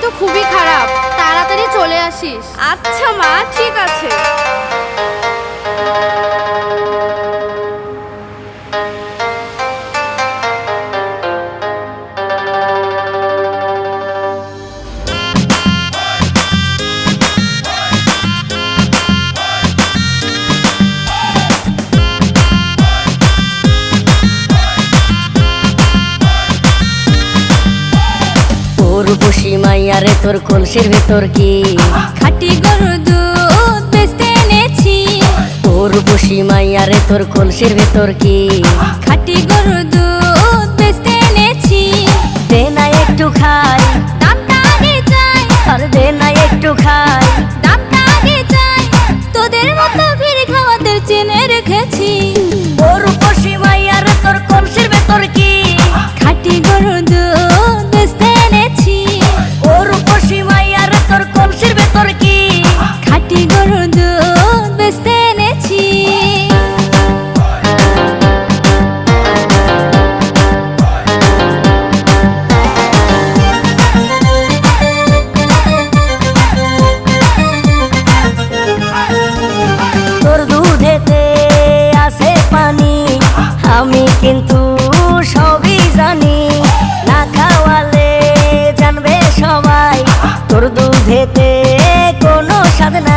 কিন্তু খুবই খারাপ। তাড়াতাড়ি চলে আসিস। আচ্ছা মা ঠিক আছে। মাইয়ারে তোর কলসির ভেতর কি? খাটি গরু দুধ বেচতে এনেছি। তোর বসি মাইয়ারে তোর কলসির ভেতর কি? খাটি গরু দুধ বেচতে এনেছি। দে না একটু খাই। দামটা আগে চাই। আর দে না একটু খাই। দামটা আগে চাই। তোদের মতো ভিড় খাওয়াতে চেনে রেখেছি। পেতে কোনো সাধনা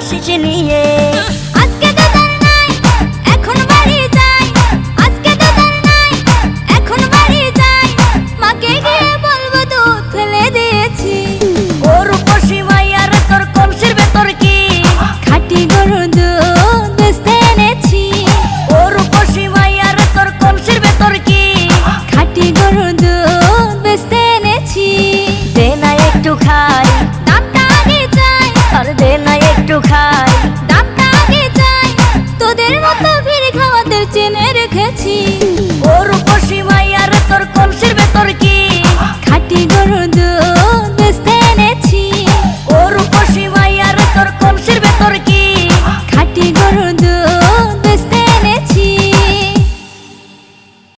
谢谢你耶。চেনে রেখেছি।